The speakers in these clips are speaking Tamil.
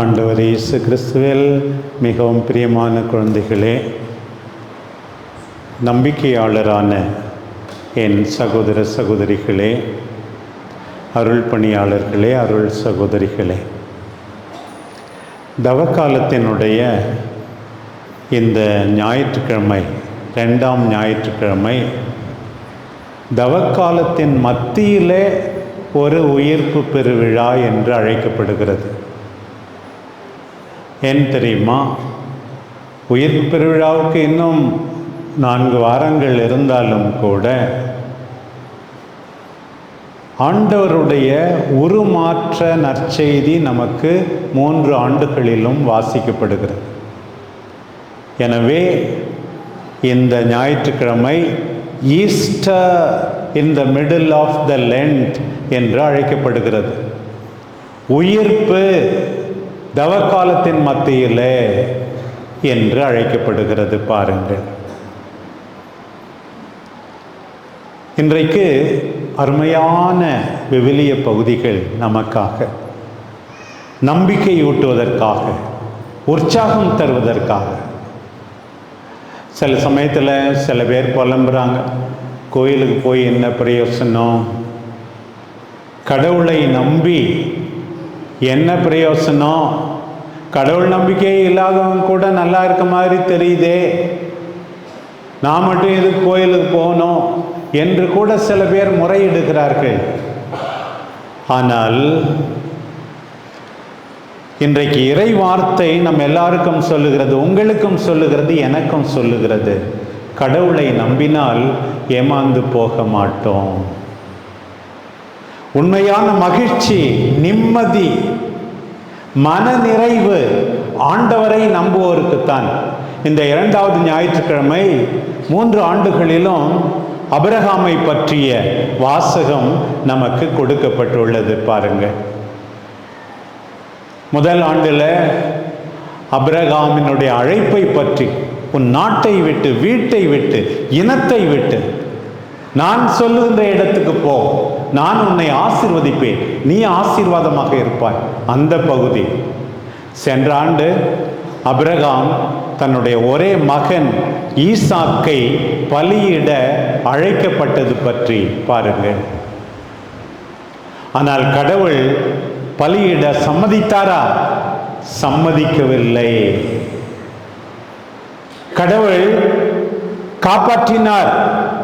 ஆண்டவர் இயேசு கிறிஸ்துவில் மிகவும் பிரியமான குழந்தைகளே நம்பிக்கையாளரான என் சகோதர சகோதரிகளே அருள் பணியாளர்களே அருள் சகோதரிகளே தவக்காலத்தினுடைய இந்த ஞாயிற்றுக்கிழமை ரெண்டாம் ஞாயிற்றுக்கிழமை தவக்காலத்தின் மத்தியிலே ஒரு உயிர்ப்பு பெருவிழா என்று அழைக்கப்படுகிறது. ஏன் தெரியுமா? உயிர் பெருவிழாவுக்கு இன்னும் நான்கு வாரங்கள் இருந்தாலும் கூட ஆண்டவருடைய உருமாற்ற நற்செய்தி நமக்கு மூன்று ஆண்டுகளிலும் வாசிக்கப்படுகிறது. எனவே இந்த ஞாயிற்றுக்கிழமை Easter in the middle of the Lent என்று அழைக்கப்படுகிறது. உயிர்ப்பு தவக்காலத்தின் மத்தியில் என்று அழைக்கப்படுகிறது பாருங்கள். இன்றைக்கு அருமையான விவிலிய பகுதிகள் நமக்காக நம்பிக்கையூட்டுவதற்காக உற்சாகம் தருவதற்காக. சில சமயத்தில் சில பேர் புலம்புறாங்க. கோயிலுக்கு போய் என்ன பிரயோசனம்? கடவுளை நம்பி என்ன பிரயோசனம்? கடவுள் நம்பிக்கை இல்லாதவங்க கூட நல்லா இருக்க மாதிரி தெரியுதே. நான் மட்டும் எதுக்கு கோயிலுக்கு போகணும் என்று கூட சில பேர் முறையிடுகிறார்கள். ஆனால் இன்றைக்கு இறை வார்த்தை நம்ம எல்லாருக்கும் சொல்லுகிறது உங்களுக்கும் சொல்லுகிறது எனக்கும் சொல்லுகிறது. கடவுளை நம்பினால் ஏமாந்து போக மாட்டோம். உண்மையான மகிழ்ச்சி நிம்மதி மன நிறைவு ஆண்டவரை நம்புவோருக்குத்தான். இந்த இரண்டாவது ஞாயிற்றுக்கிழமை மூன்று ஆண்டுகளிலும் அபிரகாமை பற்றிய வாசகம் நமக்கு கொடுக்கப்பட்டுள்ளது பாருங்கள் முதல் ஆண்டில் அபிரகாமினுடைய அழைப்பை பற்றி உன் நாட்டை விட்டு வீட்டை விட்டு இனத்தை விட்டு நான் சொல்லுகின்ற இடத்துக்கு போ. நான் உன்னை ஆசிர்வதிப்பேன். நீ ஆசீர்வாதமாக இருப்பாய். அந்த பகுதி. சென்ற ஆண்டு அபிரகாம் தன்னுடைய ஒரே மகன் ஈசாக்கை பலியிட அழைக்கப்பட்டது பற்றி பாருங்கள். ஆனால் கடவுள் பலியிட சம்மதித்தாரா? சம்மதிக்கவில்லை. கடவுள் காப்பாற்றினார்.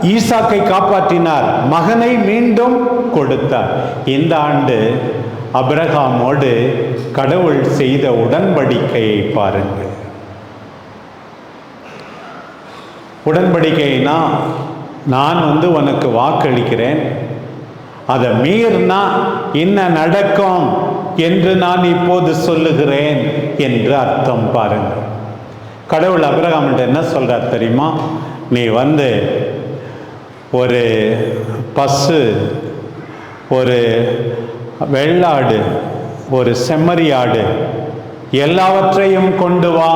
ஈசாக்கை காப்பாற்றினார். மகனை மீண்டும் கொடுத்தார். இந்த ஆண்டு அப்ரஹாமோடு கடவுள் செய்த உடன்படிக்கையை பாருங்கள். உடன்படிக்கைனா நான் வந்து உனக்கு வாக்களிக்கிறேன். அதை மீறினா என்ன நடக்கும் என்று நான் இப்போது சொல்லுகிறேன் என்று அர்த்தம் பாருங்கள். கடவுள் அபிரகாம்கிட்ட என்ன சொல்கிறார் தெரியுமா? நீ வந்து ஒரு பசு ஒரு வெள்ளாடு ஒரு செம்மறியாடு எல்லாவற்றையும் கொண்டு வா.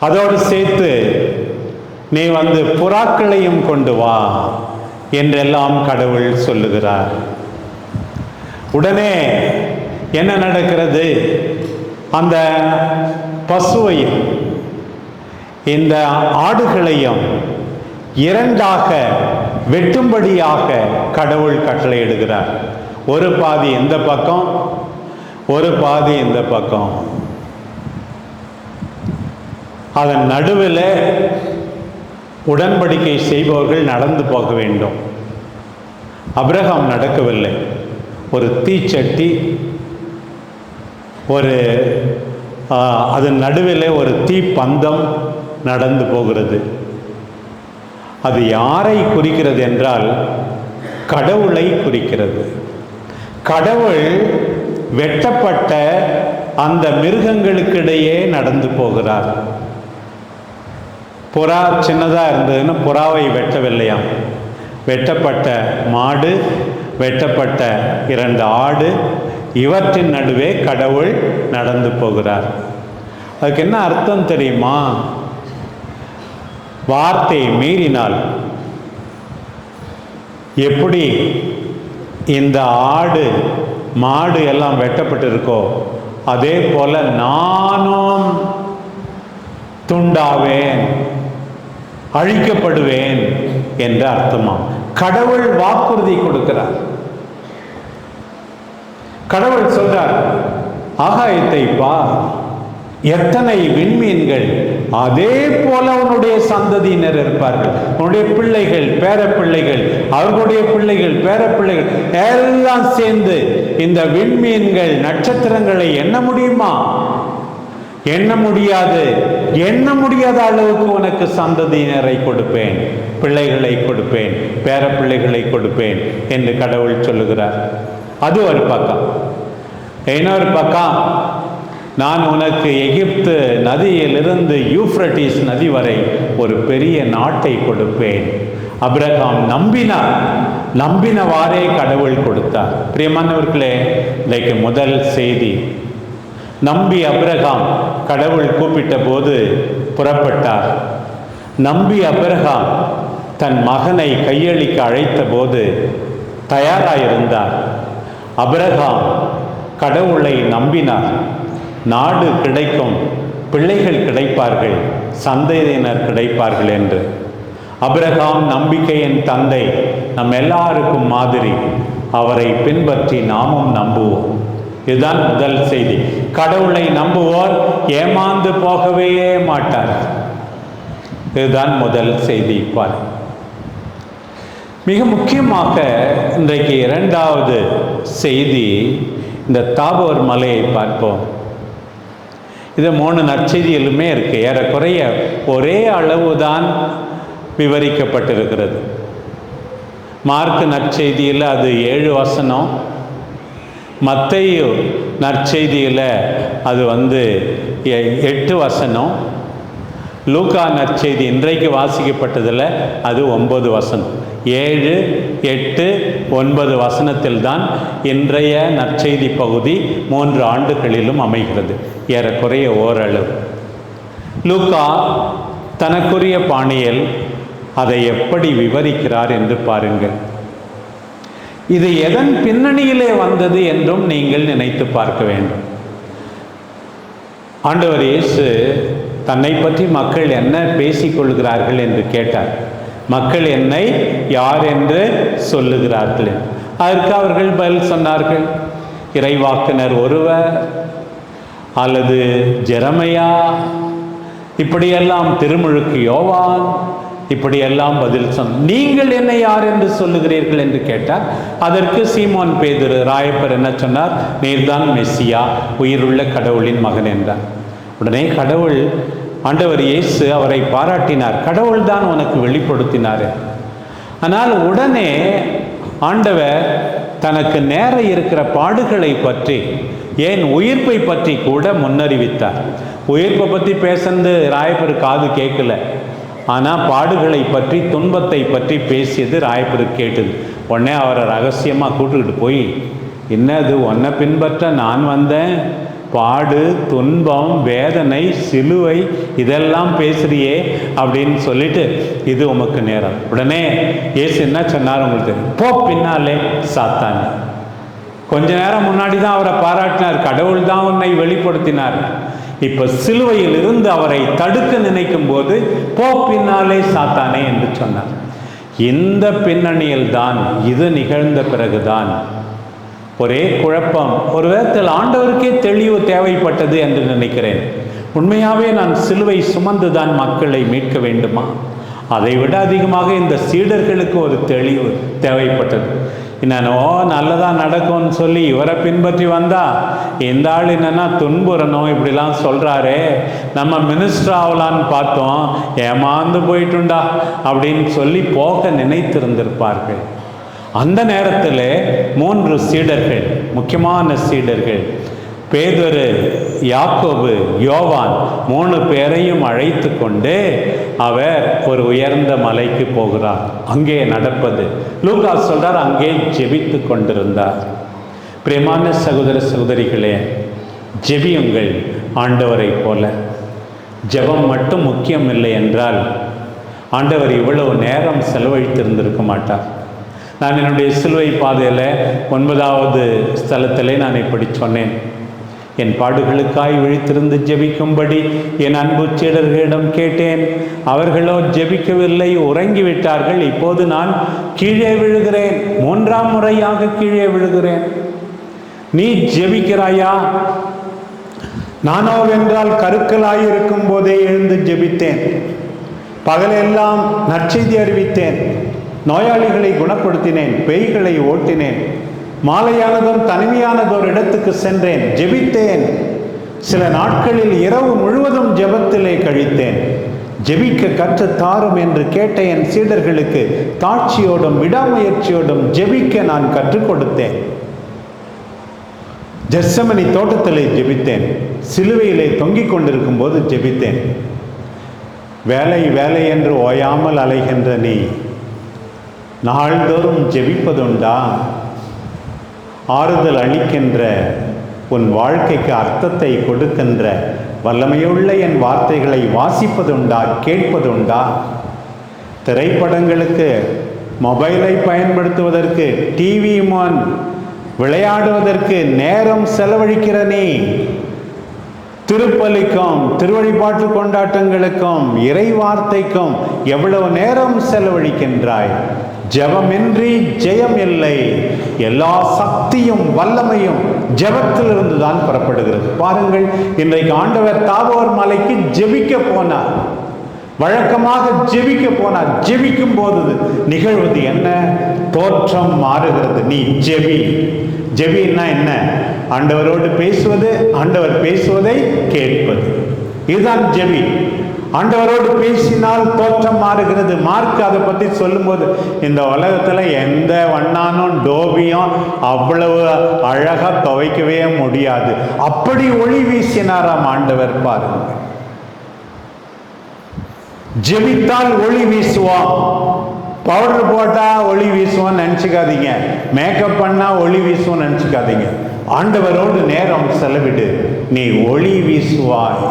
அதோடு சேர்த்து நீ வந்து புறாக்களையும் கொண்டு வா என்றெல்லாம் கடவுள் சொல்லுகிறார். உடனே என்ன நடக்கிறது? அந்த பசுவையும் இந்த ஆடுகளையும் இரண்டாக வெட்டும்படியாக கடவுள் கட்டளையிடுகிறார் ஒரு பாதி இந்த பக்கம்? ஒரு பாதி இந்த பக்கம்? அதன் நடுவில் உடன்படிக்கை செய்பவர்கள் நடந்து போக வேண்டும். அபிரகாம் நடக்கவில்லை. ஒரு தீச்சட்டி ஒரு அதன் நடுவில் ஒரு தீப்பந்தம் நடந்து போகிறது. அது யாரை குறிக்கிறது என்றால் கடவுளை குறிக்கிறது. கடவுள் வெட்டப்பட்ட அந்த மிருகங்களுக்கிடையே நடந்து போகிறார். புறா சின்னதாக இருந்ததுன்னு புறாவை வெட்டவில்லையாம் வெட்டப்பட்ட மாடு வெட்டப்பட்ட இரண்டு ஆடு இவற்றின் நடுவே கடவுள் நடந்து போகிறார். அதுக்கு என்ன அர்த்தம் தெரியுமா? வார்த்தையை மீறினால் எப்படி இந்த ஆடு மாடு எல்லாம் வெட்டப்பட்டிருக்கோ அதே போல நானும் துண்டாவேன் அழிக்கப்படுவேன் என்ற அர்த்தமாம். கடவுள் வாக்குறுதி கொடுக்கிறார். கடவுள் சொல்றார் ஆகாயத்தை பார். எத்தனை விண்மீன்கள் அதே போல உன்னுடைய சந்ததியினர் இருப்பார்கள். உன்னுடைய பிள்ளைகள் பேர பிள்ளைகள் அவர்களுடைய பிள்ளைகள் பேர பிள்ளைகள் எல்லாம் சேர்ந்து இந்த விண்மீன்கள் நட்சத்திரங்களை எண்ண முடியுமா? எண்ண முடியாது. எண்ண முடியாத அளவுக்கு உனக்கு சந்ததியினரை கொடுப்பேன் பிள்ளைகளை கொடுப்பேன் பேர பிள்ளைகளை கொடுப்பேன் என்று கடவுள் சொல்லுகிறார். அது ஒரு பக்கம். இன்னொரு பக்கம் நான் உனக்கு எகிப்து நதியிலிருந்து யூஃப்ரட்டிஸ் நதி வரை ஒரு பெரிய நாட்டை கொடுப்பேன். அப்ரஹாம் நம்பினார். நம்பினவாறே கடவுள் கொடுத்தார். பிரியமானவர்களே இன்றைக்கு முதல் செய்தி. நம்பி அப்ரஹாம் கடவுள் கூப்பிட்ட போது புறப்பட்டார். நம்பி அப்ரஹாம் தன் மகனை கையளிக்க அழைத்த போது தயாராயிருந்தார். அப்ரஹாம் கடவுளை நம்பினார். நாடு கிடைக்கும் பிள்ளைகள் கிடைப்பார்கள் சந்ததியினர் கிடைப்பார்கள் என்று. அப்ரஹாம் நம்பிக்கையின் தந்தை நம் எல்லாருக்கும் மாதிரி அவரை பின்பற்றி நாமும் நம்புவோம். இதுதான் முதல் செய்தி. கடவுளை நம்புவோர் ஏமாந்து போகவே மாட்டார். இதுதான் முதல் செய்தி பார். மிக முக்கியமாக இன்றைக்கு இரண்டாவது செய்தி இந்த தாபோர் மலையை பார்ப்போம். இது மூணு நற்செய்தியிலுமே இருக்குது ஏறக்குறைய ஒரே அளவு தான் விவரிக்கப்பட்டிருக்கிறது. மார்க் நற்செய்தியில் அது ஏழு வசனம். மத்தையு நற்செய்தியில் அது வந்து எ- எட்டு வசனம். லூக்கா நற்செய்தி இன்றைக்கு வாசிக்கப்பட்டதில் அது ஒன்பது வசனம். ஏழு எட்டு ஒன்பது வசனத்தில்தான் இன்றைய நற்செய்தி பகுதி மூன்று ஆண்டுகளிலும் அமைகிறது. ஏறக்குறைய ஓரளவு. லூக்கா தனக்குரிய பாணியில் அதை எப்படி விவரிக்கிறார் என்று பாருங்கள். இது எதன் பின்னணியிலே வந்தது என்றும் நீங்கள் நினைத்து பார்க்க வேண்டும். ஆண்டவர் இயேசு தன்னை பற்றி மக்கள் என்ன பேசிக்கொள்கிறார்கள் என்று கேட்டார். மக்கள் என்னை யார் என்று சொல்லுகிறார்கள். அதற்கு அவர்கள் பதில் சொன்னார்கள். இறைவாக்கினர் ஒருவர் அல்லது ஜெரமையா இப்படியெல்லாம் திருமுழுக்கு யோவான் இப்படியெல்லாம் பதில் சொன்ன நீங்கள் என்னை யார் என்று சொல்லுகிறீர்கள் என்று கேட்டார். அதற்கு சீமோன் பேதர் ராயப்பர் என்ன சொன்னார்? நீர்தான் மெஸ்ஸியா உயிருள்ள கடவுளின் மகன் என்றார். உடனே கடவுள் ஆண்டவர் இயேசு அவரை பாராட்டினார். கடவுள்தான் உனக்கு வெளிப்படுத்தினார். ஆனால் உடனே ஆண்டவர் தனக்கு நேர இருக்கிற பாடுகளை பற்றி ஏன் உயிர்ப்பை பற்றி கூட முன்னறிவித்தார். உயிர்ப்பை பற்றி பேசுனது ராயப்பர் காது கேட்கல. ஆனால் பாடுகளை பற்றி துன்பத்தை பற்றி பேசியது ராயப்பர் கேட்டது. உடனே அவரை ரகசியமாக கூட்டுக்கிட்டு போய் என்னது உன்னை பின்பற்ற நான் வந்தேன்? பாடு துன்பம் வேதனை சிலுவை இதெல்லாம் பேசுறியே அப்படின்னு சொல்லிட்டு இது உமக்கு நேரம். உடனே இயேசு என்ன சொன்னார் உங்களுக்கு தெரியும். போ பின்னாலே சாத்தானே. கொஞ்ச நேரம் முன்னாடி தான் அவரை பாராட்டினார். கடவுள் தான் உன்னை வெளிப்படுத்தினார். இப்ப சிலுவையில் இருந்து அவரை தடுக்க நினைக்கும் போது போ பின்னாலே சாத்தானே என்று சொன்னார். இந்த பின்னணியில் தான் இது நிகழ்ந்த பிறகுதான் ஒரே குழப்பம். ஒரு விதத்தில் ஆண்டவருக்கே தெளிவு தேவைப்பட்டது என்று நினைக்கிறேன். உண்மையாகவே நான் சிலுவை சுமந்து தான் மக்களை மீட்க வேண்டுமா? அதை விட அதிகமாக இந்த சீடர்களுக்கு ஒரு தெளிவு தேவைப்பட்டது. என்னோ நல்லதாக நடக்கும்னு சொல்லி இவரை பின்பற்றி வந்தா இந்த ஆள் என்னென்னா துன்புறணும் இப்படிலாம் சொல்கிறாரே நம்ம மினிஸ்டர் ஆகலான்னு பார்த்தோம் ஏமாந்து போயிட்டுண்டா அப்படின்னு சொல்லி போக நினைத்திருந்திருப்பார்கள். அந்த நேரத்தில் மூன்று சீடர்கள் முக்கியமான சீடர்கள் பேதொரு யாக்கோபு யோவான் மூணு பேரையும் அழைத்து கொண்டு அவர் ஒரு உயர்ந்த மலைக்கு போகிறார். அங்கே நடப்பது. லூகா சொல்றார் அங்கே ஜெபித்து கொண்டிருந்தார். பிரேமான சகோதர சகோதரிகளே ஜெபியுங்கள் ஆண்டவரை போல. ஜெபம் மட்டும் முக்கியம் இல்லை என்றால் ஆண்டவர் இவ்வளவு நேரம் செலவழித்திருந்திருக்க மாட்டார். நான் என்னுடைய சிலுவை பாதையில் ஒன்பதாவது ஸ்தலத்திலே நான் இப்படி சொன்னேன். என் பாடுகளுக்காய் விழித்திருந்து ஜெபிக்கும்படி என் அன்பு சீடர்களிடம் கேட்டேன். அவர்களோ ஜெபிக்கவில்லை உறங்கிவிட்டார்கள். இப்போது நான் கீழே விழுகிறேன். மூன்றாம் முறையாக கீழே விழுகிறேன். நீ ஜெபிக்கிறாயா? நானோ வென்றால் போதே எழுந்து ஜெபித்தேன். பகலெல்லாம் நற்செய்தி அறிவித்தேன். நோயாளிகளை குணப்படுத்தினேன் பேய்களை ஓட்டினேன். மாலையானதும் தனிமையானதோர் இடத்துக்கு சென்றேன் ஜெபித்தேன். சில நாட்களில் இரவு முழுவதும் ஜெபத்திலே கழித்தேன். ஜெபிக்க கற்று தாரும் என்று கேட்ட என் சீடர்களுக்கு தாட்சியோடும் விடாமுயற்சியோடும் ஜெபிக்க நான் கற்றுக் கொடுத்தேன். ஜெர்சமனி தோட்டத்திலே ஜெபித்தேன். சிலுவையிலே தொங்கிக் கொண்டிருக்கும் போது ஜெபித்தேன். வேலை வேலை என்று ஓயாமல் அலைகின்ற நீ நாள்தோறும் ஜெபிப்பதுண்டா? ஆறுதல் அளிக்கின்ற உன் வாழ்க்கைக்கு அர்த்தத்தை கொடுக்கின்ற வல்லமையுள்ள என் வார்த்தைகளை வாசிப்பதுண்டா கேட்பதுண்டா? திரைப்படங்களுக்கு மொபைலை பயன்படுத்துவதற்கு டிவி முன் விளையாடுவதற்கு நேரம் செலவழிக்கிற நீ திருப்பலிக்கும் திருவழிபாட்டு கொண்டாட்டங்களுக்கும் இறை வார்த்தைக்கும் எவ்வளவு நேரம் செலவழிக்கின்றாய்? ஜெபமின்றி ஜெயம் இல்லை. எல்லா சக்தியும் வல்லமையும் ஜபத்திலிருந்து தான் புறப்படுகிறது. பாருங்கள் இன்றைக்கு ஆண்டவர் தாவோர் மலைக்கு ஜெபிக்க போனார். வழக்கமாக ஜெபிக்க போனார். ஜெபிக்கும் போது நிகழ்வது என்ன? தோற்றம் மாறுகிறது. நீ ஜெபி. ஜெபின்னா என்ன? ஆண்டவரோடு பேசுவது ஆண்டவர் பேசுவதை கேட்பது. இதுதான் ஜெபி. ஆண்டவரோடு பேசினால் தோற்றம் மாறுகிறது. மார்க் அதை பற்றி சொல்லும்போது இந்த உலகத்தில் எந்த வண்ணானும் டோபியும் அவ்வளவு அழகாக துவைக்கவே முடியாது. அப்படி ஒளி வீசினாராம் ஆண்டவர் பாருங்க. ஜெபித்தால் ஒளி வீசுவோம். பவுடர் போட்டால் ஒளி வீசுவோம்னு நினச்சிக்காதீங்க. மேக்கப் பண்ணால் ஒளி வீசுவோம்னு நினச்சிக்காதீங்க. ஆண்டவரோடு நேரம் செலவிடு. நீ ஒளி வீசுவாய்.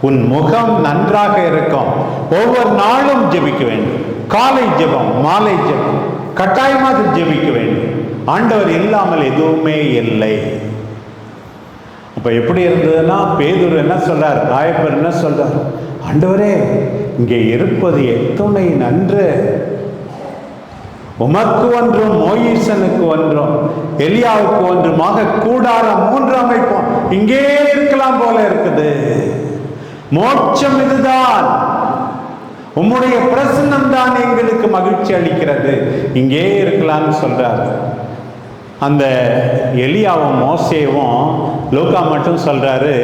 உன் முகம் நன்றாக இருக்கும். ஒவ்வொரு நாளும் ஜெபிக்க வேண்டும். காலை ஜெபம் மாலை ஜெபம் கட்டாயமாக ஜெபிக்க வேண்டும். ஆண்டவர் இல்லாமல் எதுவுமே இல்லை. அப்போ எப்படி இருந்ததுன்னா பேதூர் என்ன சொல்றார் ராயப்பர் என்ன சொல்றார் ஆண்டவரே இங்கே இருப்பது எத்துணை நன்று. உமக்கு ஒன்றும் மோயிசனுக்கு ஒன்றும் எலியாவுக்கு ஒன்றுமாக கூடாரம் மூன்று அமைப்போம் இங்கே இருக்கலாம் போல இருக்குது. மோட்சம் இதுதான். உம்முடைய பிரசன்னம் தான் எங்களுக்கு மகிழ்ச்சி அளிக்கிறது. இங்கே இருக்கலாம்னு சொல்றாரு. அந்த எலியாவும் மோசேவும் லோகா மட்டும் சொல்றாரு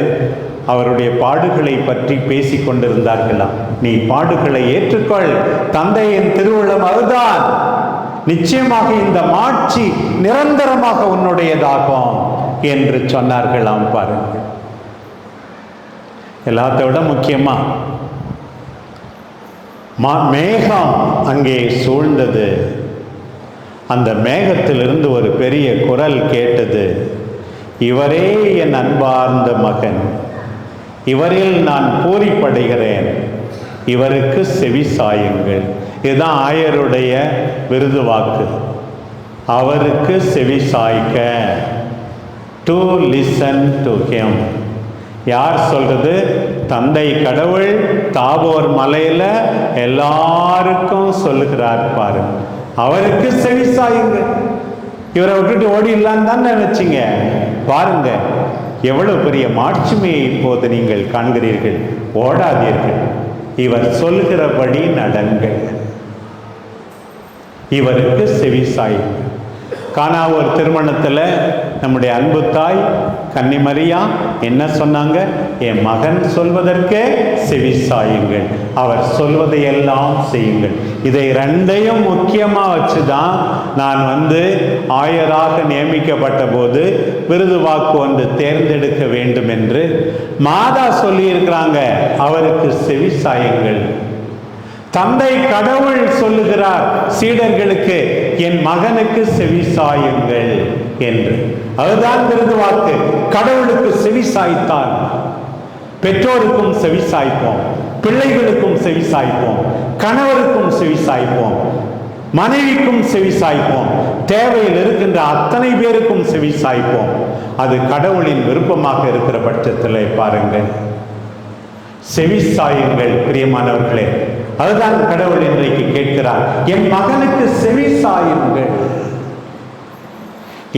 அவருடைய பாடுகளை பற்றி பேசி கொண்டிருந்தார்களாம். நீ பாடுகளை ஏற்றுக்கொள் தந்தையின் திருவுள்ளம் அதுதான் நிச்சயமாக இந்த மாட்சி நிரந்தரமாக உன்னுடையதாகும் என்று சொன்னார்களாம் பாருங்க எல்லாத்தோட விட முக்கியமா? மா- மேகம் அங்கே சூழ்ந்தது. அந்த மேகத்திலிருந்து ஒரு பெரிய குரல் கேட்டது. இவரே என் அன்பார்ந்த மகன். இவரில் நான் பூரிப்படைகிறேன். இவருக்கு செவி சாயுங்கள். இதுதான் ஆயருடைய விருது வாக்கு. அவருக்கு செவி சாய்க்க. டு லிசன் டு ஹிம் யார் சொல்கிறது தந்தை கடவுள் தாபோர் மலையில் எல்லாருக்கும் சொல்லுகிறார் பாருங்க அவருக்கு செவி சாயுங்க. இவரை விட்டுட்டு ஓடிடலான்னு தான் நினச்சிங்க. பாருங்க எவ்வளவு பெரிய மாட்சிமையை இப்போது நீங்கள் காண்கிறீர்கள். ஓடாதீர்கள். இவர் சொல்கிறபடி நடங்கள். இவருக்கு செவி சாய். காணா ஒரு திருமணத்தில் நம்முடைய அன்பு தாய் கன்னிமரியா என்ன சொன்னாங்க? என் மகன் சொல்வதற்கே செவி சாயுங்கள். அவர் சொல்வதை எல்லாம் செய்யுங்கள். இதை ரெண்டையும் முக்கியமாக வச்சு தான் நான் வந்து ஆயராக நியமிக்கப்பட்ட போது விருது வாக்கு ஒன்று தேர்ந்தெடுக்க வேண்டும் என்று மாதா சொல்லியிருக்கிறாங்க. அவருக்கு செவி சாயுங்கள். தந்தை கடவுள் சொல்லுகிறார் சீடர்களுக்கு என் மகனுக்கு செவி சாயுங்கள் என்று. அதுதான் விருது வாக்கு. கடவுளுக்கு செவி சாய்த்தான் பெற்றோருக்கும் செவி சாய்ப்போம் பிள்ளைகளுக்கும் செவி சாய்ப்போம் கணவருக்கும் செவி சாய்ப்போம் மனைவிக்கும் செவி சாய்ப்போம் தேவையில் இருக்கின்ற அத்தனை பேருக்கும் செவி சாய்ப்போம். அது கடவுளின் விருப்பமாக இருக்கிற பட்சத்தில் பாருங்கள். செவி சாயுங்கள் பிரியமானவர்களே. அதுதான் கடவுள் இன்றைக்கு கேட்கிறார். என் மகனுக்கு செவி சாயுங்கள்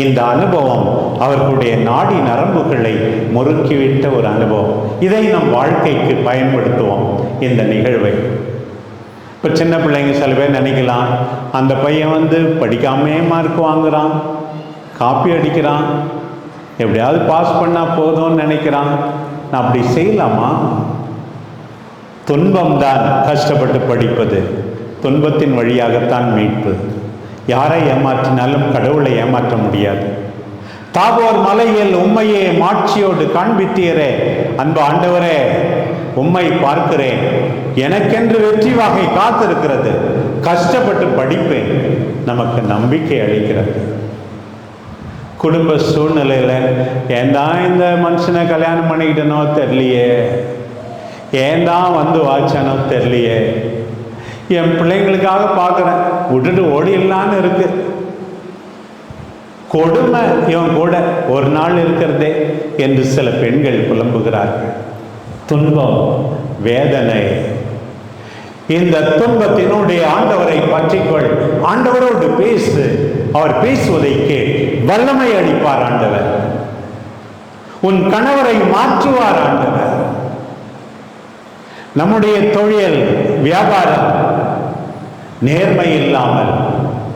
இந்த அனுபவம் அவர்களுடைய நாடி நரம்புகளை முறுக்கிவிட்ட ஒரு அனுபவம். இதை நம் வாழ்க்கைக்கு பயன்படுத்துவோம். இந்த நிகழ்வை. இப்போ சின்ன பிள்ளைங்க சில பேர் நினைக்கலாம் அந்த பையன் வந்து படிக்காமே மார்க் வாங்குறான் காப்பி அடிக்கிறான் எப்படியாவது பாஸ் பண்ணால் போதும்னு நினைக்கிறான். நான் அப்படி செய்யலாமா? துன்பம்தான் கஷ்டப்பட்டு படிப்பது. துன்பத்தின் வழியாகத்தான் மீட்பு. யாரை ஏமாற்றினாலும் கடவுளை ஏமாற்ற முடியாது. தாபோர் மலையில் உண்மையே மாட்சியோடு காண்பித்தீரே. அன்பு ஆண்டவரே உம்மை பார்க்கிறேன். எனக்கென்று வெற்றி வகை காத்திருக்கிறது. கஷ்டப்பட்டு படிப்பேன். நமக்கு நம்பிக்கை அளிக்கிறது. குடும்ப சூழ்நிலையில் ஏன் தான் இந்த மனுஷனை கல்யாணம் பண்ணிக்கிட்டனோ தெரியலையே? ஏன் தான் வந்து வாச்சானோ தெரியலையே? என் பிள்ளைங்களுக்காக பார்க்குறேன். விட்டுட்டு ஓடிடலான்னு இருக்கு. கொடுமை இவன் கூட ஒரு நாள் இருக்கிறதே என்று சில பெண்கள் புலம்புகிறார்கள். துன்பம் வேதனை. இந்த துன்பத்தினுடைய ஆண்டவரை பற்றிக்கொள். ஆண்டவரோடு பேசு. அவர் பேசுவதைக்கு வல்லமை அளிப்பார் ஆண்டவர். உன் கணவரை மாற்றுவார் ஆண்டவர். நம்முடைய தொழில் வியாபாரம் நேர்மை இல்லாமல்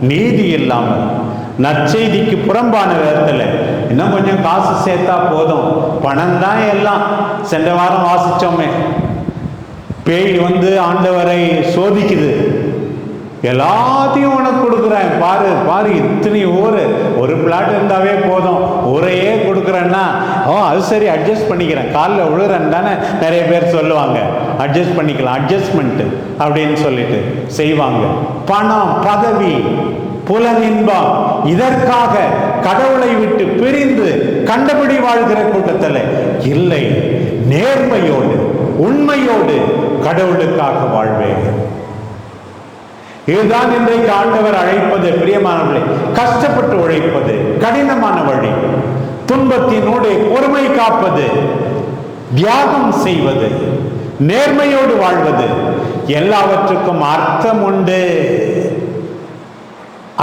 நீதி இல்லாமல் நற்செய்திக்கு புறம்பான விதத்தில் இன்னும் கொஞ்சம் காசு சேர்த்தா போதும். பணம் தான் எல்லாம். சென்ற வாரம் வாசிச்சோமே. பேய் வந்து ஆண்டவரை சோதிக்குது. எல்லாத்தையும் உனக்கு கொடுக்குறேன். பாரு பாரு இத்தனை ஊர். ஒரு பிளாட் இருந்தாவே போதும். ஊரையே கொடுக்குறேன்னா ஓ அது சரி அட்ஜஸ்ட் பண்ணிக்கிறேன். காலில் விழுறேன் தானே நிறைய பேர் சொல்லுவாங்க. அட்ஜஸ்ட் பண்ணிக்கலாம் அட்ஜஸ்ட்மெண்ட்டு அப்படின்னு சொல்லிட்டு செய்வாங்க. பணம் பதவி புலனின்பம் இதற்காக கடவுளை விட்டு பிரிந்து கண்டபடி வாழ்கிற கூட்டத்தில் இல்லை. நேர்மையோடு உண்மையோடு கடவுளுக்காக வாழ்வேன். இதுதான் இன்றைக்கு ஆண்டவர் அழைப்பது பிரியமானவர்களே. கஷ்டப்பட்டு உழைப்பது கடினமான வழி. துன்பத்தினோடு பொறுமை காப்பது தியாகம் செய்வது நேர்மையோடு வாழ்வது எல்லாவற்றுக்கும் அர்த்தம் உண்டு.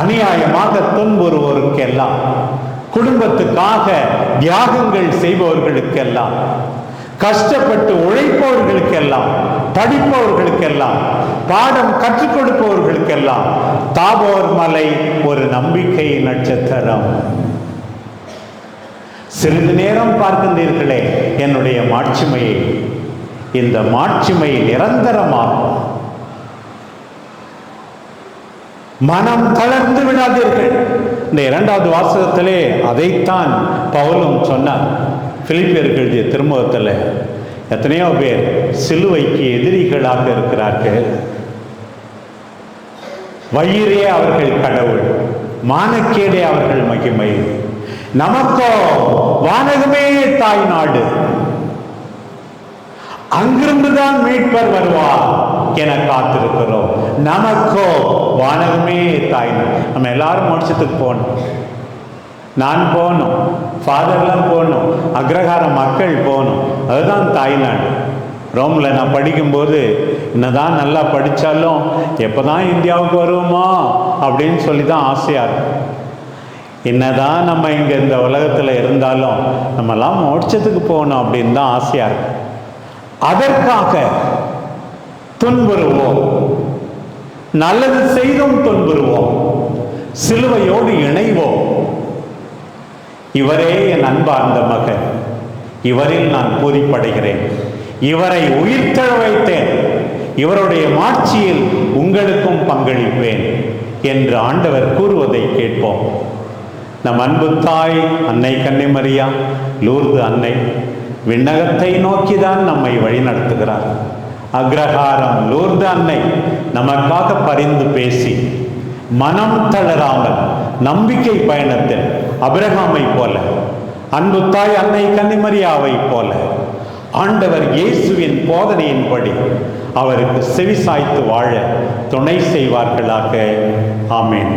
அநியாயமாக துன்புறுவோருக்கெல்லாம் குடும்பத்துக்காக தியாகங்கள் செய்பவர்களுக்கெல்லாம் கஷ்டப்பட்டு உழைப்பவர்களுக்கெல்லாம் படிப்பவர்களுக்கெல்லாம் பாடம் கற்றுக் கொடுப்பவர்களுக்கெல்லாம் தாபோர் மலை ஒரு நம்பிக்கை நட்சத்திரம். சிறிது நேரம் பார்க்கின்றீர்களே என்னுடைய மாட்சிமையை. இந்த மாட்சிமை நிரந்தரமாகும் மனம் தளர்ந்து விடாதீர்கள். இந்த இரண்டாவது வாசகத்திலே அதைத்தான் பவுலும் சொன்னார். பிலிப்பியர்கள் எழுதிய திருமுகத்தில் எத்தனையோ பேர் சிலுவைக்கு எதிரிகளாக இருக்கிறார்கள். வயிறே அவர்கள் கடவுள் மானக்கேடே அவர்கள் மகிமை. நமக்கோ வானகமே தாய் நாடு. அங்கிருந்துதான் மீட்பர் வருவார் என காத்திருக்கிறோம். நமக்கோ வானகமே தாய் நாடு. நம்ம எல்லாரும் மோட்சத்துக்கு போகணும். நான் போகணும் ஃபாதர்லாம் போகணும் அக்ரஹார மக்கள் போகணும். அதுதான் தாய்நாடு ரோமில் நான் படிக்கும்போது என்னதான் நல்லா படித்தாலும் எப்போ தான் இந்தியாவுக்கு வருவோமா? அப்படின்னு சொல்லி தான் ஆசையாக இருக்கும். என்னதான் நம்ம இங்கே இந்த உலகத்தில் இருந்தாலும் நம்மலாம் மோட்சத்துக்கு போகணும் அப்படின்னு தான் ஆசையாக இருக்கும். அதற்காக துன்புறுவோம். நல்லது செய்தும் துன்புறுவோம். சிலுவையோடு இணைவோம். இவரே என் அன்பார்ந்த மகன். இவரில் நான் பூரிப்படைகிறேன். இவரை உயிர்த்தழ வைத்தேன். இவருடைய மாட்சியில் உங்களுக்கும் பங்களிப்பேன் என்று ஆண்டவர் கூறுவதை கேட்போம். நம் அன்பு தாய் அன்னை மரியா லூர்து அன்னை விண்ணகத்தை நோக்கிதான் நம்மை வழிநடத்துகிறார். அக்ரஹாரம் லூர்து அன்னை நமக்காக பரிந்து பேசி மனம் தளராமல் நம்பிக்கை பயணத்தில் அபிரகாமை போல அன்பு தாய் அன்னை கன்னிமரியாவை போல ஆண்டவர் இயேசுவின் போதனையின்படி அவருக்கு செவி சாய்த்து வாழ துணை செய்வார்களாக. ஆமேன்.